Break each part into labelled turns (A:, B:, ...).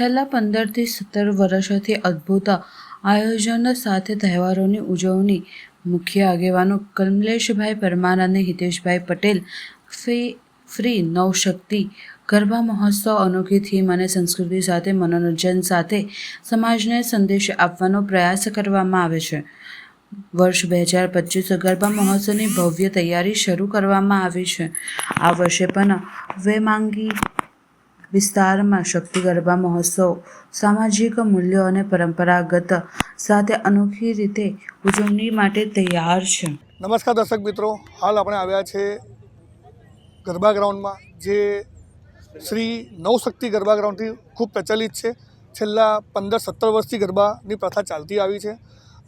A: છેલ્લા પંદરથી સત્તર વર્ષોથી અદ્ભુત આયોજન સાથે તહેવારોની ઉજવણી, મુખ્ય આગેવાનો કમલેશભાઈ પરમાર અને હિતેશભાઈ પટેલ, ફી, ફ્રી નવશક્તિ, ગરબા મહોત્સવ, અનોખી થીમ અને સંસ્કૃતિ સાથે મનોરંજન સાથે સમાજને સંદેશ આપવાનો પ્રયાસ કરવામાં આવે છે. વર્ષ બે હજાર પચીસ ગરબા મહોત્સવની ભવ્ય તૈયારી શરૂ કરવામાં આવી છે. આ વર્ષે પણ વેમાંગી વિસ્તારમાં શક્તિ ગરબા મહોત્સવ, સામાજિક મૂલ્યો અને પરંપરાગત સાથે અનોખી રીતે ઉજવણી માટે તૈયાર છે.
B: નમસ્કાર દર્શક મિત્રો, હાલ આપણે આવ્યા છે ગરબા ગ્રાઉન્ડમાં, જે શ્રી નવશક્તિ ગરબા ગ્રાઉન્ડથી ખૂબ પ્રચલિત છે. છેલ્લા પંદર સત્તર વર્ષથી ગરબાની પ્રથા ચાલતી આવી છે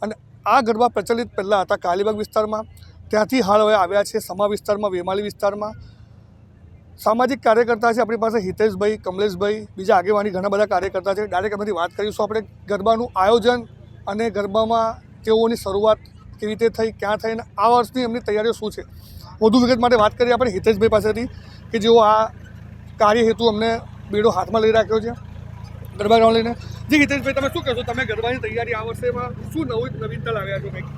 B: અને આ ગરબા પ્રચલિત પહેલાં હતા કાલીબાગ વિસ્તારમાં. ત્યાંથી હાલ હવે આવ્યા છે સમા વિસ્તારમાં વેમાલી વિસ્તારમાં. સામાજિક કાર્યકર્તા છે, આપણી પાસે હિતેશભાઈ, કમલેશભાઈ, બીજા આગેવાની ઘણા બધા કાર્યકર્તા છે. ડાયરેક્ટ એમાંથી વાત કરીશું આપણે ગરબાનું આયોજન અને ગરબામાં તેઓની શરૂઆત કેવી રીતે થઈ, ક્યાં થઈ અને આ વર્ષની એમની તૈયારીઓ શું છે. વધુ વિગત માટે વાત કરીએ આપણે હિતેશભાઈ પાસેથી, કે જેઓ આ કાર્ય હેતુ અમને બેડો હાથમાં લઈ રાખ્યો છે, ગરબા ગ્રાઉન્ડ લઈને. જી હિતેશભાઈ, તમે શું કહેશો? તમે ગરબાની તૈયારી આ વર્ષેમાં શું નવું નવીનતા લાવ્યા છો કંઈક?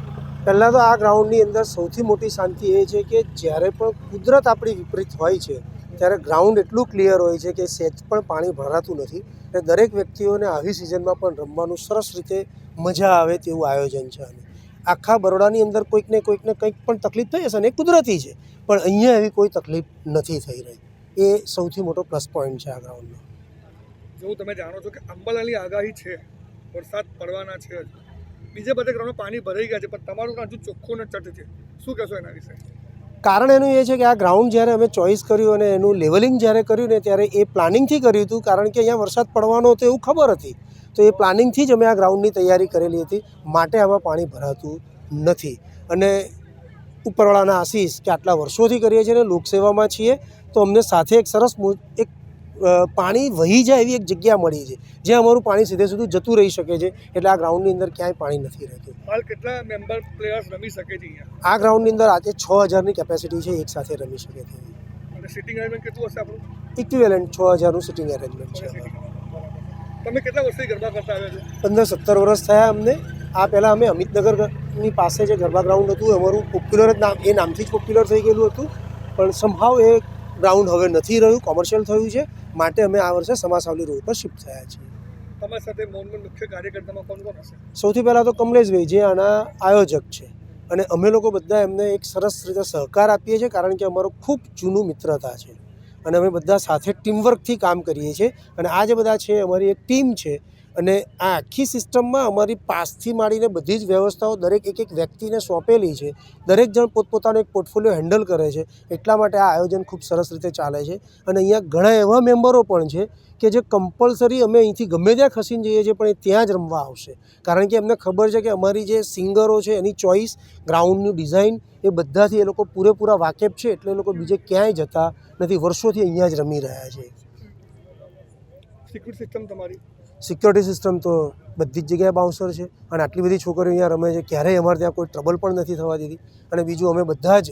C: પહેલાં તો આ ગ્રાઉન્ડની અંદર સૌથી મોટી શાંતિ એ છે કે જ્યારે પણ કુદરત આપણી વિપરીત હોય છે ત્યારે ગ્રાઉન્ડ એટલું ક્લિયર હોય છે કે સેચ પણ પાણી ભરાતું નથી અને દરેક વ્યક્તિઓને આવી સિઝનમાં પણ રમવાનું સરસ રીતે મજા આવે તેવું આયોજન છે અને આખા બરોડાની અંદર કોઈકને કોઈકને કંઈક પણ તકલીફ થઈ હશે અને એ કુદરતી છે, પણ અહીંયા એવી કોઈ તકલીફ નથી થઈ રહી. એ સૌથી મોટો પ્લસ પોઈન્ટ છે આ ગ્રાઉન્ડનો
B: જો તમે જાણો છો કે અંબાલાલની આગાહી છે, વરસાદ પડવાના છે બીજા બીજે બધે ગ્રાઉન્ડમાં પાણી ભરાઈ ગયા છે, પણ તમારું હજુ ચોખ્ખું ને ચટ છે. શું કહેશો એના વિશે?
C: કારણ એનું એ છે કે આ ગ્રાઉન્ડ જ્યારે અમે ચોઈસ કર્યું અને એનું લેવલિંગ જ્યારે કર્યું ને ત્યારે એ પ્લાનિંગથી કર્યું હતું, કારણ કે અહીંયા વરસાદ પડવાનો હતો એવું ખબર હતી. તો એ પ્લાનિંગથી જ અમે આ ગ્રાઉન્ડની તૈયારી કરેલી હતી. માટે આમાં પાણી ભરાતું નથી. અને ઉપરવાળાના આશીષ કે આટલા વર્ષોથી કરીએ છીએ અને લોકસેવામાં છીએ, તો અમને સાથે એક સરસ એક પાણી વહી જાય એવી એક જગ્યા મળી છે જ્યાં અમારું પાણી સીધે સીધું જતું રહી શકે છે એટલે આ ગ્રાઉન્ડની અંદર ક્યાંય પાણી નથી રહેતું.
B: હાલ કેટલા મેમ્બર પ્લેયર્સ રમી શકે છે અહીંયા?
C: આ ગ્રાઉન્ડની અંદર આજે છ હજારની કેપેસિટી છે એક સાથે રમી શકે છે.
B: અને સિટિંગ અરેન્જમેન્ટ કેટલું હશે આપણું?
C: ઇક્વિવેલન્ટ છ હજારનું સિટિંગ અરેન્જમેન્ટ છે.
B: તમે કેટલા વર્ષથી ગરબા કરતા આવ્યા છો?
C: પંદર સત્તર વર્ષ થયા અમને. આ પહેલાં અમે અમિતનગરની પાસે જે ગરબા ગ્રાઉન્ડ હતું અમારું પોપ્યુલર જ નામ એ નામથી જ પોપ્યુલર થઈ ગયેલું હતું. પણ સંભાવ એ ગ્રાઉન્ડ હવે નથી રહ્યું કોમર્શિયલ થયું છે. માટે અમે આ વર્ષે સમાસાવલી રોડ પર શિફ્ટ થયા છીએ.
B: તમારી સાથે મૌનમન મુખ્ય કાર્યકર્તામાં કોણ કોણ હશે?
C: સૌથી પહેલાં તો કમલેશભાઈ જે આના આયોજક છે. અને અમે લોકો બધા એમને એક સરસ રીતે સહકાર આપીએ છીએ કારણ કે અમારો ખૂબ જૂનું મિત્રતા છે. અને અમે બધા સાથે ટીમવર્કથી કામ કરીએ છીએ. અને આ જે બધા છે અમારી એક ટીમ છે અને આ આખી સિસ્ટમમાં અમારી પાસથી માંડીને બધી જ વ્યવસ્થાઓ દરેક એક એક વ્યક્તિને સોંપેલી છે. દરેક જણ પોતપોતાનો એક પોર્ટફોલિયો હેન્ડલ કરે છે. એટલા માટે આ આયોજન ખૂબ સરસ રીતે ચાલે છે. અને અહીંયા ઘણા એવા મેમ્બરો પણ છે કે જે કમ્પલસરી અમે અહીંથી ગમે ત્યાં ખસીને જઈએ છીએ, પણ એ ત્યાં જ રમવા આવશે. કારણ કે એમને ખબર છે કે અમારી જે સિંગરો છે, એની ચોઈસ, ગ્રાઉન્ડની ડિઝાઇન, એ બધાથી એ લોકો પૂરેપૂરા વાકેફ છે, એટલે એ લોકો બીજે ક્યાંય જતા નથી. વર્ષોથી અહીંયા જ રમી રહ્યા છે.
B: સિક્યુરિટી સિસ્ટમ તમારી?
C: સિક્યોરિટી સિસ્ટમ તો બધી જ જગ્યાએ બાઉન્સર છે અને આટલી બધી છોકરીઓ અહીંયા રમે છે. ક્યારેય અમારે ત્યાં કોઈ ટ્રબલ પણ નથી થવા દીધી. અને બીજું અમે બધા જ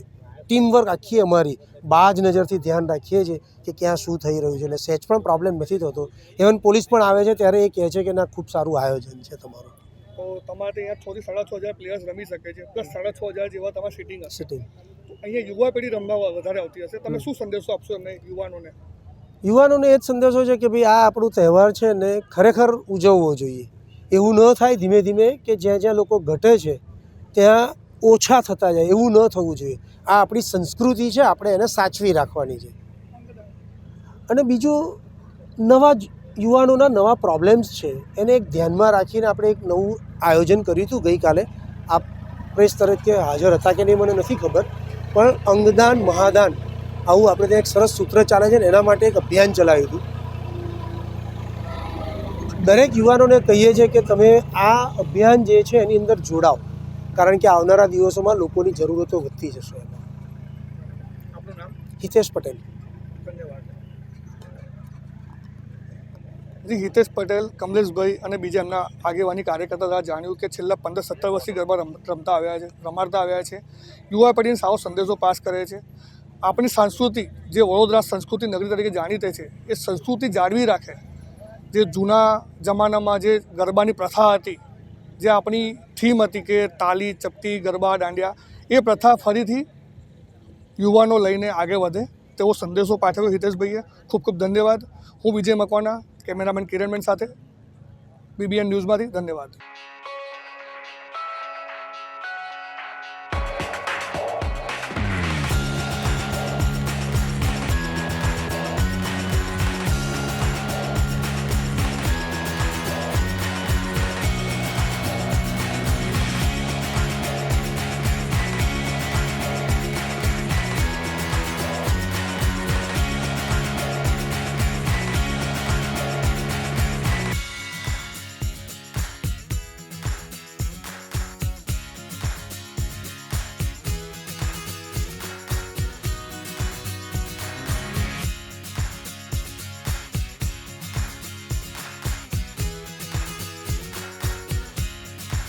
C: ટીમવર્ક આખી અમારી બાજ નજરથી ધ્યાન રાખીએ છીએ કે ક્યાં શું થઈ રહ્યું છે. એટલે સહેજ પણ પ્રોબ્લેમ નથી થતો. ઇવન પોલીસ પણ આવે છે ત્યારે એ કહે છે કે ના ખૂબ સારું આયોજન છે તમારું.
B: તો તમારે અહીંયા છ થી સાડા છ હજાર પ્લેયર્સ રમી શકે છે. પ્લસ સાડા છ હજાર જેવા તમારા સિટિંગ
C: સિટિંગ
B: અહીંયા યુવા પેઢી રમવા વધારે આવતી હશે. તમે શું સંદેશો આપશો એમને યુવાનોને?
C: યુવાનોને એ જ સંદેશો છે કે ભાઈ આ આપણું તહેવાર છે ને ખરેખર ઉજવવો જોઈએ. એવું ન થાય ધીમે ધીમે કે જ્યાં જ્યાં લોકો ઘટે છે, ત્યાં ઓછા થતા જાય. એવું ન થવું જોઈએ. આ આપણી સંસ્કૃતિ છે, આપણે એને સાચવી રાખવાની છે. અને બીજું, નવા યુવાનોના નવા પ્રોબ્લેમ્સ છે, એને એક ધ્યાનમાં રાખીને આપણે એક નવું આયોજન કર્યું હતું ગઈકાલે. આપ પ્રેસ તરીકે હાજર હતા કે નહીં મને નથી ખબર, પણ અંગદાન, મહાદાન આવું આપણે ત્યાં એક સરસ સૂત્ર ચાલે છે ને એના માટે એક અભિયાન ચલાવ્યું હતું. દરેક યુવાનોને કહીએ છીએ કે તમે આ અભિયાન જે છે એની અંદર જોડાઓ કારણ કે આવનારા દિવસોમાં લોકોની જરૂરતો વધતી જશે. હિતેશ પટેલ.
B: ધન્યવાદ જી હિતેશ પટેલ કમલેશભાઈ અને બીજા એમના આગેવાની કાર્યકર્તા દ્વારા જાણ્યું કે છેલ્લા પંદર સત્તર વર્ષથી ગરબા રમતા આવ્યા છે રમાડતા આવ્યા છે. યુવા પેઢીને સારો સંદેશો પાસ કરે છે. આપણી સંસ્કૃતિ, જે વડોદરા સંસ્કૃતિ નગરી તરીકે જાણીતી છે, એ સંસ્કૃતિ જાળવી રાખે. જે જૂના જમાનામાં જે ગરબાની પ્રથા હતી, જે આપણી થીમ હતી કે તાલી, ચપટી, ગરબા, દાંડિયા, એ પ્રથા ફરીથી યુવાનો લઈને આગળ વધે. તેવો સંદેશો પાઠવ્યો હિતેશભાઈએ. ખૂબ ખૂબ ધન્યવાદ. હું વિજય મકવાના કેમેરામેન કિરણબેન સાથે બીબીએન ન્યૂઝમાંથી. ધન્યવાદ.